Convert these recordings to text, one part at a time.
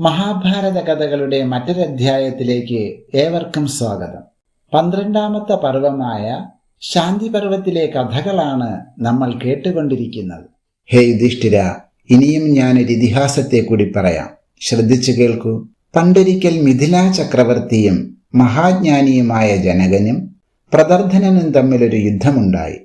മഹാഭാരത കഥകളുടെ മറ്റൊരധ്യായത്തിലേക്ക് ഏവർക്കും സ്വാഗതം. പന്ത്രണ്ടാമത്തെ പർവമായ ശാന്തി പർവത്തിലെ കഥകളാണ് നമ്മൾ കേട്ടുകൊണ്ടിരിക്കുന്നത്. ഹേ യുധിഷ്ഠിര ഇനിയും ഞാനൊരു ഇതിഹാസത്തെ കൂടി പറയാം. ശ്രദ്ധിച്ചു കേൾക്കൂ. പണ്ടൊരിക്കൽ മിഥിലാ ചക്രവർത്തിയും മഹാജ്ഞാനിയുമായ ജനകനും പ്രദർധനനും തമ്മിലൊരു യുദ്ധമുണ്ടായി.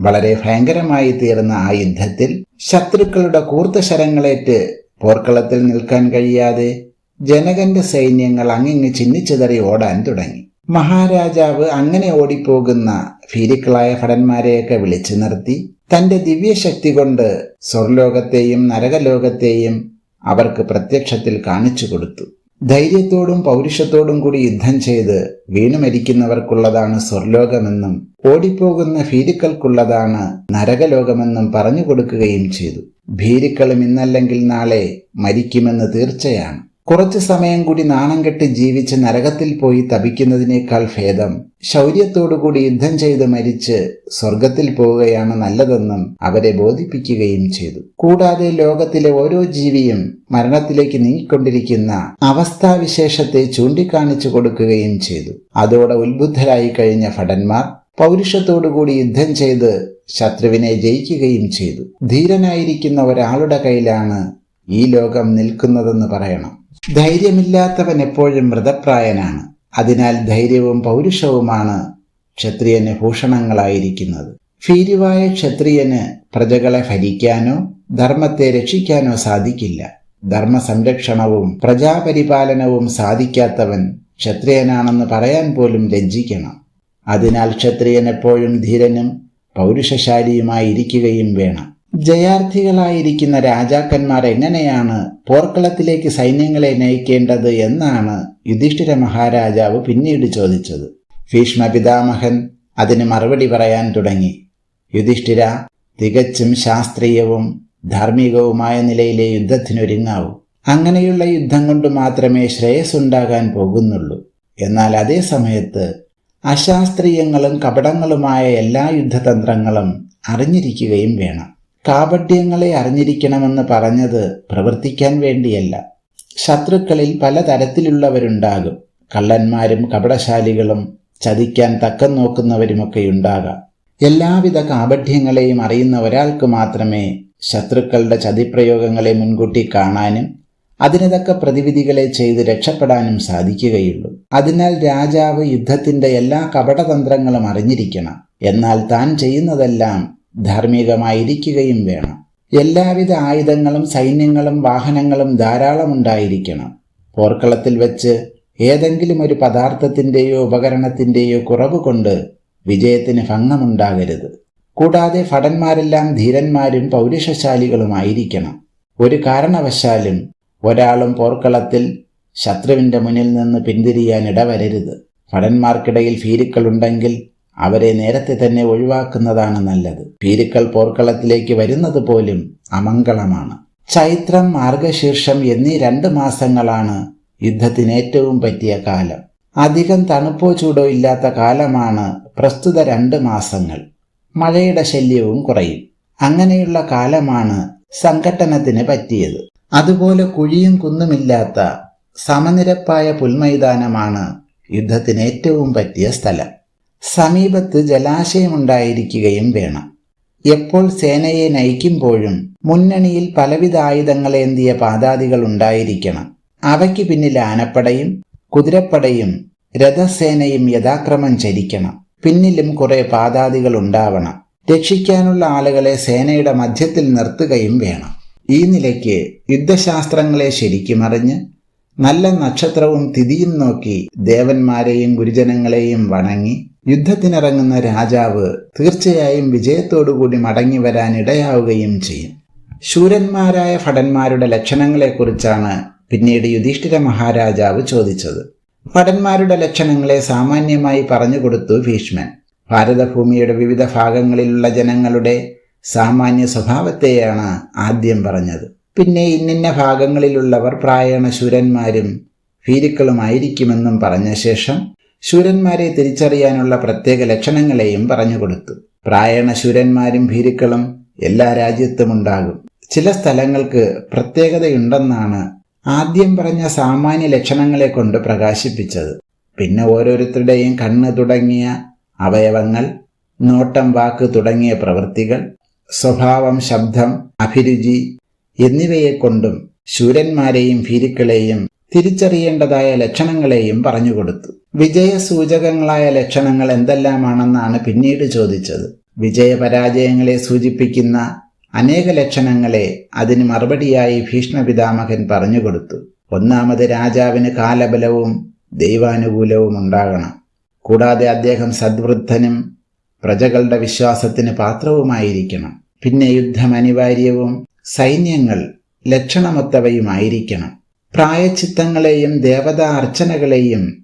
വളരെ ഭയങ്കരമായി തീർന്ന ആ യുദ്ധത്തിൽ ശത്രുക്കളുടെ കൂർത്ത ശരങ്ങളേറ്റ് പോർക്കളത്തിൽ നിൽക്കാൻ കഴിയാതെ ജനകന്റെ സൈന്യങ്ങൾ അങ്ങിങ്ങ് ചിന്നിച്ചിതറി ഓടാൻ തുടങ്ങി. മഹാരാജാവ് അങ്ങനെ ഓടിപ്പോകുന്ന ഭീരുക്കളായ ഭടന്മാരെയൊക്കെ വിളിച്ചു നിർത്തി തന്റെ ദിവ്യശക്തി കൊണ്ട് സ്വർലോകത്തെയും നരകലോകത്തെയും അവർക്ക് പ്രത്യക്ഷത്തിൽ കാണിച്ചു കൊടുത്തു. ധൈര്യത്തോടും പൗരുഷത്തോടും കൂടി യുദ്ധം ചെയ്ത് വീണു മരിക്കുന്നവർക്കുള്ളതാണ് സ്വർലോകമെന്നും ഓടിപ്പോകുന്ന ഭീരുക്കൾക്കുള്ളതാണ് നരകലോകമെന്നും പറഞ്ഞു കൊടുക്കുകയും ചെയ്തു. ഭീരുക്കളും ഇന്നല്ലെങ്കിൽ നാളെ മരിക്കുമെന്ന് തീർച്ചയാണ്. കുറച്ചു സമയം കൂടി നാണം കെട്ട് ജീവിച്ച് നരകത്തിൽ പോയി തപിക്കുന്നതിനേക്കാൾ ഭേദം. ശൗര്യത്തോടുകൂടി യുദ്ധം ചെയ്ത് മരിച്ച് സ്വർഗത്തിൽ പോവുകയാണ് നല്ലതെന്നും അവരെ ബോധിപ്പിക്കുകയും ചെയ്തു. കൂടാതെ ലോകത്തിലെ ഓരോ ജീവിയും മരണത്തിലേക്ക് നീങ്ങിക്കൊണ്ടിരിക്കുന്ന അവസ്ഥാവിശേഷത്തെ ചൂണ്ടിക്കാണിച്ചു കൊടുക്കുകയും ചെയ്തു. അതോടെ ഉത്ബുദ്ധരായി കഴിഞ്ഞ ഭടന്മാർ പൗരുഷത്തോടുകൂടി യുദ്ധം ചെയ്ത് ശത്രുവിനെ ജയിക്കുകയും ചെയ്തു. ധീരനായിരിക്കുന്ന ഒരാളുടെ കയ്യിലാണ് ഈ ലോകം നിൽക്കുന്നതെന്ന് പറയണം. ധൈര്യമില്ലാത്തവൻ എപ്പോഴും മൃതപ്രായനാണ്. അതിനാൽ ധൈര്യവും പൗരുഷവുമാണ് ക്ഷത്രിയന് ഭൂഷണങ്ങളായിരിക്കുന്നത്. ഭീരുവായ ക്ഷത്രിയന് പ്രജകളെ ഭരിക്കാനോ ധർമ്മത്തെ രക്ഷിക്കാനോ സാധിക്കില്ല. ധർമ്മ സംരക്ഷണവും പ്രജാപരിപാലനവും സാധിക്കാത്തവൻ ക്ഷത്രിയനാണെന്ന് പറയാൻ പോലും ലജ്ജിക്കണം. അതിനാൽ ക്ഷത്രിയൻ എപ്പോഴും ധീരനും പൗരുഷശാലിയുമായിരിക്കുകയും വേണം. ജയാർത്ഥികളായിരിക്കുന്ന രാജാക്കന്മാർ എങ്ങനെയാണ് പോർക്കളത്തിലേക്ക് സൈന്യങ്ങളെ നയിക്കേണ്ടത് എന്നാണ് യുധിഷ്ഠിര മഹാരാജാവ് പിന്നീട് ചോദിച്ചത്. ഭീഷ്മ പിതാമഹൻ അതിന് മറുപടി പറയാൻ തുടങ്ങി. യുധിഷ്ഠിര തികച്ചും ശാസ്ത്രീയവും ധാർമ്മികവുമായ നിലയിലെ യുദ്ധത്തിനൊരുങ്ങാവൂ. അങ്ങനെയുള്ള യുദ്ധം കൊണ്ട് മാത്രമേ ശ്രേയസ്സുണ്ടാകാൻ പോകുന്നുള്ളൂ. എന്നാൽ അതേ സമയത്ത് അശാസ്ത്രീയങ്ങളും കപടങ്ങളുമായ എല്ലാ യുദ്ധതന്ത്രങ്ങളും അറിഞ്ഞിരിക്കുകയും വേണം. കാപട്യങ്ങളെ അറിഞ്ഞിരിക്കണമെന്ന് പറഞ്ഞത് പ്രവർത്തിക്കാൻ വേണ്ടിയല്ല. ശത്രുക്കളിൽ പലതരത്തിലുള്ളവരുണ്ടാകും കള്ളന്മാരും കപടശാലികളും ചതിക്കാൻ തക്കം നോക്കുന്നവരുമൊക്കെ ഉണ്ടാകാം എല്ലാവിധ കാപഠ്യങ്ങളെയും അറിയുന്ന ഒരാൾക്ക് മാത്രമേ ശത്രുക്കളുടെ ചതിപ്രയോഗങ്ങളെ മുൻകൂട്ടി കാണാനും അതിനതക്ക പ്രതിവിധികളെ ചെയ്ത് രക്ഷപ്പെടാനും സാധിക്കുകയുള്ളൂ. അതിനാൽ രാജാവ് യുദ്ധത്തിന്റെ എല്ലാ കപടതന്ത്രങ്ങളും അറിഞ്ഞിരിക്കണം. എന്നാൽ താൻ ചെയ്യുന്നതെല്ലാം ധാർമ്മികമായിരിക്കുകയും വേണം. എല്ലാവിധ ആയുധങ്ങളും സൈന്യങ്ങളും വാഹനങ്ങളും ധാരാളം ഉണ്ടായിരിക്കണം. പോർക്കളത്തിൽ വെച്ച് ഏതെങ്കിലും ഒരു പദാർത്ഥത്തിന്റെയോ ഉപകരണത്തിന്റെയോ കുറവ് കൊണ്ട് വിജയത്തിന് ഭംഗമുണ്ടാകരുത്. കൂടാതെ ഭടന്മാരെല്ലാം ധീരന്മാരും പൗരുഷശാലികളുമായിരിക്കണം. ഒരു കാരണവശാലും ഒരാളും പോർക്കളത്തിൽ ശത്രുവിന്റെ മുന്നിൽ നിന്ന് പിന്തിരിയാൻ ഇടവരരുത് ഭടന്മാർക്കിടയിൽ ഭീരുക്കളുണ്ടെങ്കിൽ അവരെ നേരത്തെ തന്നെ ഒഴിവാക്കുന്നതാണ് നല്ലത്. ഭീരുക്കൾ പോർക്കളത്തിലേക്ക് വരുന്നത് പോലും അമംഗളമാണ്. ചൈത്രം മാർഗശീർഷം എന്നീ രണ്ട് മാസങ്ങളാണ് യുദ്ധത്തിന് ഏറ്റവും പറ്റിയ കാലം. അധികം തണുപ്പോ ചൂടോ ഇല്ലാത്ത കാലമാണ് പ്രസ്തുത രണ്ട് മാസങ്ങൾ. മഴയുടെ ശല്യവും കുറയും. അങ്ങനെയുള്ള കാലമാണ് സംഘട്ടനത്തിന് പറ്റിയത്. അതുപോലെ കുഴിയും കുന്നുമില്ലാത്ത സമനിരപ്പായ പുൽമൈതാനമാണ് യുദ്ധത്തിന് ഏറ്റവും പറ്റിയ സ്ഥലം. സമീപത്ത് ജലാശയമുണ്ടായിരിക്കുകയും വേണം. എപ്പോൾ സേനയെ നയിക്കുമ്പോഴും മുന്നണിയിൽ പലവിധ ആയുധങ്ങളേന്തിയ പാതാദികൾ ഉണ്ടായിരിക്കണം. അവയ്ക്ക് പിന്നിൽ ആനപ്പടയും കുതിരപ്പടയും രഥസേനയും യഥാക്രമം ചരിക്കണം. പിന്നിലും കുറെ പാതാദികൾ ഉണ്ടാവണം. രക്ഷിക്കാനുള്ള ആളുകളെ സേനയുടെ മധ്യത്തിൽ നിർത്തുകയും വേണം. ഈ നിലയ്ക്ക് യുദ്ധശാസ്ത്രങ്ങളെ ശരിക്കുമറിഞ്ഞ് നല്ല നക്ഷത്രവും തിഥിയും നോക്കി ദേവന്മാരെയും ഗുരുജനങ്ങളെയും വണങ്ങി യുദ്ധത്തിനിറങ്ങുന്ന രാജാവ് തീർച്ചയായും വിജയത്തോടുകൂടി മടങ്ങി വരാൻ ഇടയാവുകയും ചെയ്യും. ശൂരന്മാരായ ഭടന്മാരുടെ ലക്ഷണങ്ങളെക്കുറിച്ചാണ് പിന്നീട് യുധിഷ്ഠിര മഹാരാജാവ് ചോദിച്ചത്. ഭടന്മാരുടെ ലക്ഷണങ്ങളെ സാമാന്യമായി പറഞ്ഞുകൊടുത്തു ഭീഷ്മൻ. ഭാരതഭൂമിയുടെ വിവിധ ഭാഗങ്ങളിലുള്ള ജനങ്ങളുടെ സാമാന്യ സ്വഭാവത്തെയാണ് ആദ്യം പറഞ്ഞത്. പിന്നെ ഇന്നിന്ന ഭാഗങ്ങളിലുള്ളവർ പ്രായണ ശൂരന്മാരും ഭീരുക്കളുമായിരിക്കുമെന്നും പറഞ്ഞ ശേഷം ശൂരന്മാരെ തിരിച്ചറിയാനുള്ള പ്രത്യേക ലക്ഷണങ്ങളെയും പറഞ്ഞുകൊടുത്തു പ്രായണ ശൂരന്മാരും ഭീരുക്കളും എല്ലാ രാജ്യത്തും ഉണ്ടാകും. ചില സ്ഥലങ്ങൾക്ക് പ്രത്യേകതയുണ്ടെന്നാണ് ആദ്യം പറഞ്ഞ സാമാന്യ ലക്ഷണങ്ങളെ കൊണ്ട് പ്രകാശിപ്പിച്ചത്. പിന്നെ ഓരോരുത്തരുടെയും കണ്ണ് തുടങ്ങിയ അവയവങ്ങൾ നോട്ടം വാക്ക് തുടങ്ങിയ പ്രവൃത്തികൾ സ്വഭാവം ശബ്ദം അഭിരുചി എന്നിവയെ കൊണ്ടും ശൂരന്മാരെയും ഭീരുക്കളെയും തിരിച്ചറിയേണ്ടതായ ലക്ഷണങ്ങളെയും പറഞ്ഞുകൊടുത്തു. വിജയസൂചകങ്ങളായ ലക്ഷണങ്ങൾ എന്തെല്ലാമാണെന്നാണ് പിന്നീട് ചോദിച്ചത്. വിജയപരാജയങ്ങളെ സൂചിപ്പിക്കുന്ന അനേക ലക്ഷണങ്ങളെ അതിന് മറുപടിയായി ഭീഷ്മപിതാമഹൻ പറഞ്ഞുകൊടുത്തു. ഒന്നാമത് രാജാവിന് കാലബലവും ദൈവാനുകൂലവും ഉണ്ടാകണം. കൂടാതെ അദ്ദേഹം സദ്വൃദ്ധനും പ്രജകളുടെ വിശ്വാസത്തിന് പാത്രവുമായിരിക്കണം. പിന്നെ യുദ്ധം അനിവാര്യവും സൈന്യങ്ങൾ ലക്ഷണമൊത്തവയുമായിരിക്കണം. പ്രായച്ചിത്തങ്ങളെയും ദേവതാ അർച്ചനകളെയും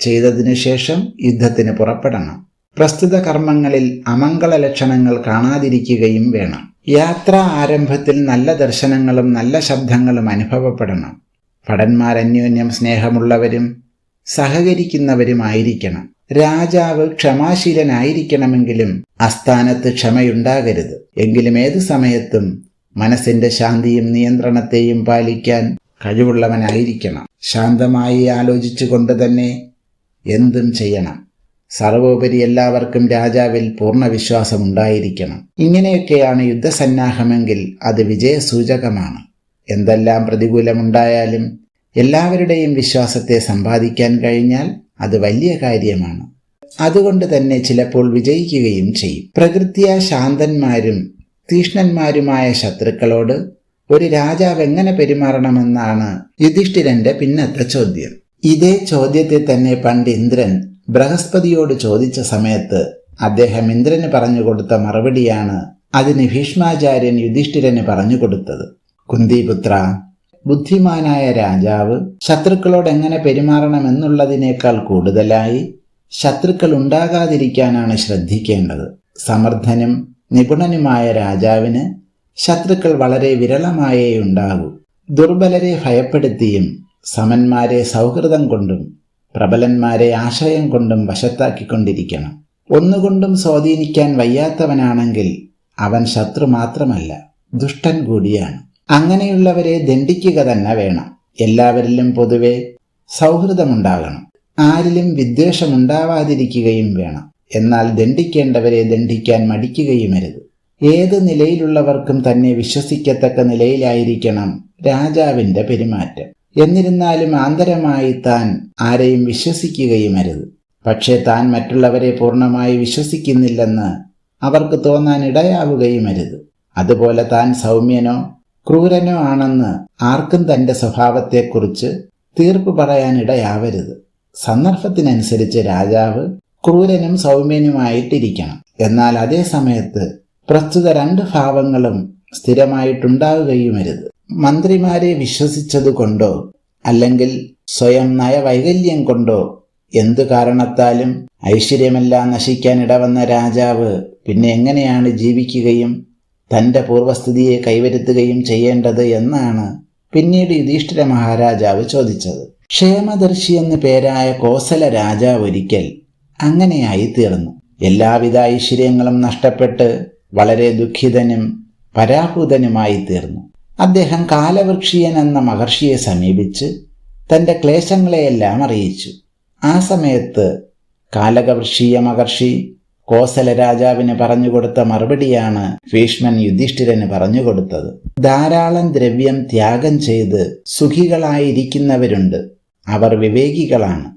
ചെയ്തതിനു ശേഷം യുദ്ധത്തിന് പുറപ്പെടണം. പ്രസ്തുത കർമ്മങ്ങളിൽ അമംഗള ലക്ഷണങ്ങൾ കാണാതിരിക്കുകയും വേണം. യാത്ര ആരംഭത്തിൽ നല്ല ദർശനങ്ങളും നല്ല ശബ്ദങ്ങളും അനുഭവപ്പെടണം. ഭടന്മാരന്യോന്യം സ്നേഹമുള്ളവരും സഹകരിക്കുന്നവരുമായിരിക്കണം. രാജാവ് ക്ഷമാശീലനായിരിക്കണമെങ്കിലും അസ്ഥാനത്ത് ക്ഷമയുണ്ടാകരുത്. എങ്കിലും ഏതു സമയത്തും മനസ്സിന്റെ ശാന്തിയും നിയന്ത്രണത്തെയും പാലിക്കാൻ കഴിവുള്ളവനായിരിക്കണം. ശാന്തമായി ആലോചിച്ചുകൊണ്ട് തന്നെ എന്തും ചെയ്യണം. സർവോപരി എല്ലാവർക്കും രാജാവിൽ പൂർണ വിശ്വാസമുണ്ടായിരിക്കണം ഇങ്ങനെയൊക്കെയാണ് യുദ്ധസന്നാഹമെങ്കിൽ അത് വിജയസൂചകമാണ്. എന്തെല്ലാം പ്രതികൂലമുണ്ടായാലും എല്ലാവരുടെയും വിശ്വാസത്തെ സമ്പാദിക്കാൻ കഴിഞ്ഞാൽ അത് വലിയ കാര്യമാണ്. അതുകൊണ്ട് തന്നെ ചിലപ്പോൾ വിജയിക്കുകയും ചെയ്യും. പ്രകൃതിയ ശാന്തന്മാരും തീഷ്ണന്മാരുമായ ശത്രുക്കളോട് ഒരു രാജാവ് എങ്ങനെ പെരുമാറണമെന്നാണ് യുധിഷ്ഠിരന്റെ പിന്നത്തെ ചോദ്യം. ഇതേ ചോദ്യത്തെ തന്നെ പണ്ട് ഇന്ദ്രൻ ബൃഹസ്പതിയോട് ചോദിച്ച സമയത്ത് അദ്ദേഹം ഇന്ദ്രന് പറഞ്ഞുകൊടുത്ത മറുപടിയാണ് അതിന് ഭീഷ്മാചാര്യൻ യുധിഷ്ഠിരന് പറഞ്ഞുകൊടുത്തത്. കുന്തിപുത്ര ബുദ്ധിമാനായ രാജാവ് ശത്രുക്കളോട് എങ്ങനെ പെരുമാറണമെന്നുള്ളതിനേക്കാൾ കൂടുതലായി ശത്രുക്കൾ ഉണ്ടാകാതിരിക്കാനാണ് ശ്രദ്ധിക്കേണ്ടത്. സമർത്ഥനും നിപുണനുമായ രാജാവിന് ശത്രുക്കൾ വളരെ വിരളമായേ ഉണ്ടാകൂ. ദുർബലരെ ഭയപ്പെടുത്തിയും സമന്മാരെ സൗഹൃദം കൊണ്ടും പ്രബലന്മാരെ ആശയം കൊണ്ടും വശത്താക്കിക്കൊണ്ടിരിക്കണം. ഒന്നുകൊണ്ടും സ്വാധീനിക്കാൻ വയ്യാത്തവനാണെങ്കിൽ അവൻ ശത്രു മാത്രമല്ല ദുഷ്ടൻ കൂടിയാണ്. അങ്ങനെയുള്ളവരെ ദണ്ഡിക്കുക തന്നെ വേണം. എല്ലാവരിലും പൊതുവെ സൗഹൃദമുണ്ടാകണം. ആരിലും വിദ്വേഷമുണ്ടാവാതിരിക്കുകയും വേണം. എന്നാൽ ദണ്ഡിക്കേണ്ടവരെ ദണ്ഡിക്കാൻ മടിക്കുകയുമരുത്. ഏത് നിലയിലുള്ളവർക്കും തന്നെ വിശ്വസിക്കത്തക്ക നിലയിലായിരിക്കണം രാജാവിന്റെ പെരുമാറ്റം. എന്നിരുന്നാലും ആന്തരമായി താൻ ആരെയും വിശ്വസിക്കുകയും അരുത് പക്ഷേ താൻ മറ്റുള്ളവരെ പൂർണമായി വിശ്വസിക്കുന്നില്ലെന്ന് അവർക്ക് തോന്നാൻ ഇടയാവുകയും അരുത് അതുപോലെ താൻ സൗമ്യനോ ക്രൂരനോ ആണെന്ന് ആർക്കും തന്റെ സ്വഭാവത്തെക്കുറിച്ച് തീർപ്പ് പറയാൻ ഇടയാവരുത് സന്ദർഭത്തിനനുസരിച്ച് രാജാവ് ക്രൂരനും സൗമ്യനുമായിട്ടിരിക്കണം. എന്നാൽ അതേ സമയത്ത് പ്രസ്തുത രണ്ട് ഭാവങ്ങളും സ്ഥിരമായിട്ടുണ്ടാവുകയുമരുത്. മന്ത്രിമാരെ വിശ്വസിച്ചതുകൊണ്ടോ അല്ലെങ്കിൽ സ്വയം നയവൈകല്യം കൊണ്ടോ എന്തു കാരണത്താലും ഐശ്വര്യമെല്ലാം നശിക്കാൻ ഇടവന്ന രാജാവ് പിന്നെ എങ്ങനെയാണ് ജീവിക്കുകയും തന്റെ പൂർവസ്ഥിതിയെ കൈവരുത്തുകയും ചെയ്യേണ്ടത് എന്നാണ് പിന്നീട് യുധിഷ്ഠിര മഹാരാജാവ് ചോദിച്ചത്. ക്ഷേമദർശി എന്ന് പേരായ കോസല രാജാവ് ഒരിക്കൽ അങ്ങനെയായി തീർന്നു. എല്ലാവിധ ഐശ്വര്യങ്ങളും നഷ്ടപ്പെട്ട് വളരെ ദുഃഖിതനും പരാഭൂതനുമായി തീർന്നു. അദ്ദേഹം കാലവൃക്ഷിയൻ എന്ന മഹർഷിയെ സമീപിച്ച് തന്റെ ക്ലേശങ്ങളെയെല്ലാം അറിയിച്ചു. ആ സമയത്ത് കാലകവൃഷീയ മഹർഷി കോസല രാജാവിന് പറഞ്ഞുകൊടുത്ത മറുപടിയാണ് ഭീഷ്മൻ യുധിഷ്ഠിരന് പറഞ്ഞുകൊടുത്തത് ധാരാളം ദ്രവ്യം ത്യാഗം ചെയ്ത് സുഖികളായിരിക്കുന്നവരുണ്ട്. അവർ വിവേകികളാണ്.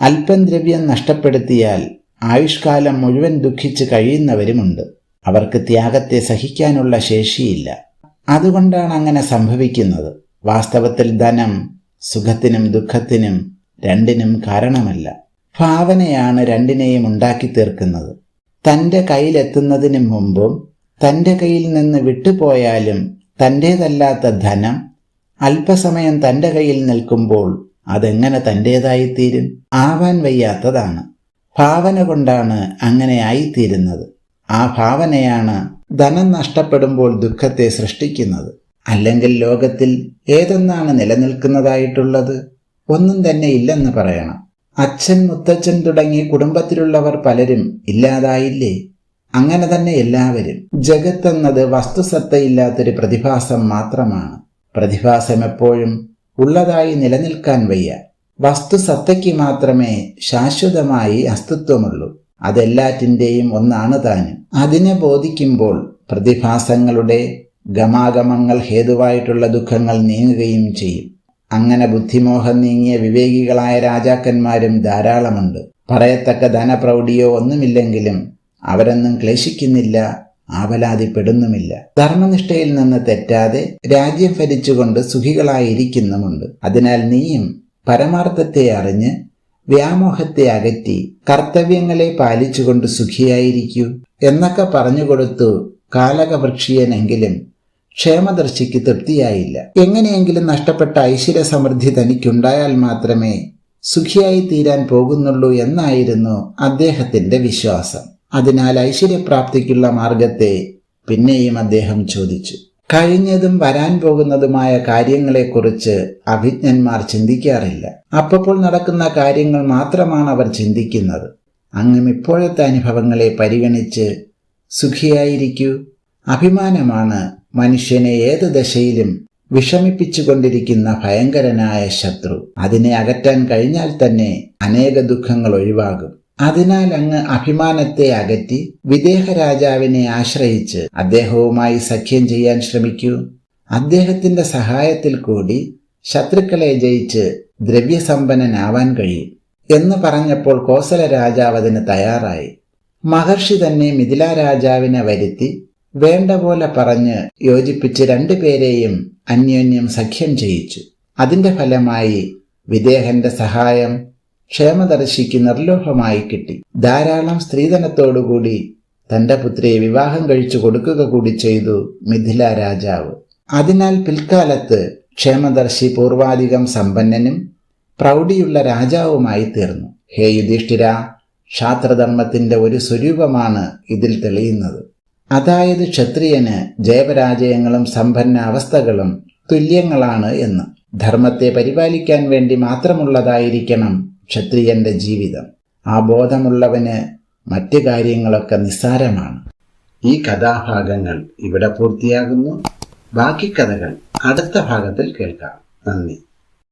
അല്പം ദ്രവ്യം നഷ്ടപ്പെടുത്തിയാൽ ആയുഷ്കാലം മുഴുവൻ ദുഃഖിച്ച് കഴിയുന്നവരുമുണ്ട്. അവർക്ക് ത്യാഗത്തെ സഹിക്കാനുള്ള ശേഷിയില്ല. അതുകൊണ്ടാണ് അങ്ങനെ സംഭവിക്കുന്നത്. വാസ്തവത്തിൽ ധനം സുഖത്തിനും ദുഃഖത്തിനും രണ്ടിനും കാരണമല്ല. ഭാവനയാണ് രണ്ടിനെയും ഉണ്ടാക്കി തീർക്കുന്നത്. തന്റെ കയ്യിലെത്തുന്നതിന് മുമ്പും തന്റെ കയ്യിൽ നിന്ന് വിട്ടുപോയാലും തന്റേതല്ലാത്ത ധനം അല്പസമയം തന്റെ കയ്യിൽ നിൽക്കുമ്പോൾ അതെങ്ങനെ തന്റേതായിത്തീരും ആവാൻ വയ്യാത്തതാണ്. ഭാവന കൊണ്ടാണ് അങ്ങനെ ആയിത്തീരുന്നത്. ആ ഭാവനയാണ് ധനം നഷ്ടപ്പെടുമ്പോൾ ദുഃഖത്തെ സൃഷ്ടിക്കുന്നത്. അല്ലെങ്കിൽ ലോകത്തിൽ ഏതൊന്നാണ് നിലനിൽക്കുന്നതായിട്ടുള്ളത്? ഒന്നും തന്നെ ഇല്ലെന്ന് പറയണം. അച്ഛൻ മുത്തച്ഛൻ തുടങ്ങി കുടുംബത്തിലുള്ളവർ പലരും ഇല്ലാതായില്ലേ? അങ്ങനെ തന്നെ എല്ലാവരും. ജഗത്തെന്നത് വസ്തുസത്തയില്ലാത്തൊരു പ്രതിഭാസം മാത്രമാണ്. പ്രതിഭാസം എപ്പോഴും ഉള്ളതായി നിലനിൽക്കാൻ വയ്യ. വസ്തുസത്തയ്ക്ക് മാത്രമേ ശാശ്വതമായി അസ്തിത്വമുള്ളൂ. അതെല്ലാറ്റിന്റെയും ഒന്നാണ് താനും അതിനെ ബോധിക്കുമ്പോൾ പ്രതിഭാസങ്ങളുടെ ഗമാഗമങ്ങൾ ഹേതുവായിട്ടുള്ള ദുഃഖങ്ങൾ നീങ്ങുകയും ചെയ്യും. അങ്ങനെ ബുദ്ധിമോഹം നീങ്ങിയ വിവേകികളായ രാജാക്കന്മാരും ധാരാളമുണ്ട്. പറയത്തക്ക ധനപ്രൗഢിയോ ഒന്നുമില്ലെങ്കിലും അവരൊന്നും ക്ലേശിക്കുന്നില്ല ആവലാതിപ്പെടുന്നുമില്ല. ധർമ്മനിഷ്ഠയിൽ നിന്ന് തെറ്റാതെ രാജ്യം ഭരിച്ചുകൊണ്ട് സുഖികളായിരിക്കുന്നുമുണ്ട്. അതിനാൽ നീയും പരമാർത്ഥത്തെ അറിഞ്ഞ് വ്യാമോഹത്തെ അകറ്റി കർത്തവ്യങ്ങളെ പാലിച്ചുകൊണ്ട് സുഖിയായിരിക്കൂ എന്നൊക്കെ പറഞ്ഞുകൊടുത്തു കാലകവൃക്ഷിയനെങ്കിലും ക്ഷേമദർശിക്ക് തൃപ്തിയായില്ല. എങ്ങനെയെങ്കിലും നഷ്ടപ്പെട്ട ഐശ്വര്യ സമൃദ്ധി തനിക്കുണ്ടായാൽ മാത്രമേ സുഖിയായി തീരാൻ പോകുന്നുള്ളൂ എന്നായിരുന്നു അദ്ദേഹത്തിന്റെ വിശ്വാസം. അതിനാൽ ഐശ്വര്യപ്രാപ്തിക്കുള്ള മാർഗത്തെ പിന്നെയും അദ്ദേഹം ചോദിച്ചു. കഴിഞ്ഞതും വരാൻ പോകുന്നതുമായ കാര്യങ്ങളെക്കുറിച്ച് അഭിജ്ഞന്മാർ ചിന്തിക്കാറില്ല. അപ്പോൾ നടക്കുന്ന കാര്യങ്ങൾ മാത്രമാണ് അവർ ചിന്തിക്കുന്നത്. അങ്ങും ഇപ്പോഴത്തെ അനുഭവങ്ങളെ പരിഗണിച്ച് സുഖിയായിരിക്കൂ. അഭിമാനമാണ് മനുഷ്യനെ ഏത് ദശയിലും വിഷമിപ്പിച്ചുകൊണ്ടിരിക്കുന്ന ഭയങ്കരനായ ശത്രു. അതിനെ അകറ്റാൻ കഴിഞ്ഞാൽ തന്നെ അനേക ദുഃഖങ്ങൾ ഒഴിവാകും. അതിനാൽ അങ്ങ് അഭിമാനത്തെ അകറ്റി വിദേഹ രാജാവിനെ ആശ്രയിച്ച് അദ്ദേഹവുമായി സഖ്യം ചെയ്യാൻ ശ്രമിക്കൂ. അദ്ദേഹത്തിന്റെ സഹായത്തിൽ കൂടി ശത്രുക്കളെ ജയിച്ച് ദ്രവ്യസമ്പന്നനാവാൻ കഴിയും എന്ന് പറഞ്ഞപ്പോൾ കോസല രാജാവ് അതിന് തയ്യാറായി. മഹർഷി തന്നെ മിഥില രാജാവിനെ വരുത്തി വേണ്ട പോലെ പറഞ്ഞ് യോജിപ്പിച്ച് രണ്ടുപേരെയും അന്യോന്യം സഖ്യം ചെയ്യിച്ചു. അതിന്റെ ഫലമായി വിദേഹന്റെ സഹായം ക്ഷേമദർശിക്ക് നിർലോഭമായി കിട്ടി. ധാരാളം സ്ത്രീധനത്തോടുകൂടി തന്റെ പുത്രിയെ വിവാഹം കഴിച്ചു കൊടുക്കുക കൂടി ചെയ്തു മിഥില രാജാവ്. അതിനാൽ പിൽക്കാലത്ത് ക്ഷേമദർശി പൂർവാധികം സമ്പന്നനും പ്രൗഢിയുള്ള രാജാവുമായി തീർന്നു. ഹേ യുധിഷ്ഠിര ക്ഷാത്രധർമ്മത്തിന്റെ ഒരു സ്വരൂപമാണ് ഇതിൽ തെളിയുന്നത്. അതായത് ക്ഷത്രിയന് ജയപരാജയങ്ങളും സമ്പന്ന അവസ്ഥകളും തുല്യങ്ങളാണ് എന്ന്. ധർമ്മത്തെ പരിപാലിക്കാൻ വേണ്ടി മാത്രമുള്ളതായിരിക്കണം ക്ഷത്രിയന്റെ ജീവിതം. ആ ബോധമുള്ളവന് മറ്റു കാര്യങ്ങളൊക്കെ നിസ്സാരമാണ്. ഈ കഥാഭാഗങ്ങൾ ഇവിടെ പൂർത്തിയാകുന്നു. ബാക്കി കഥകൾ അടുത്ത ഭാഗത്തിൽ കേൾക്കാം. നന്ദി.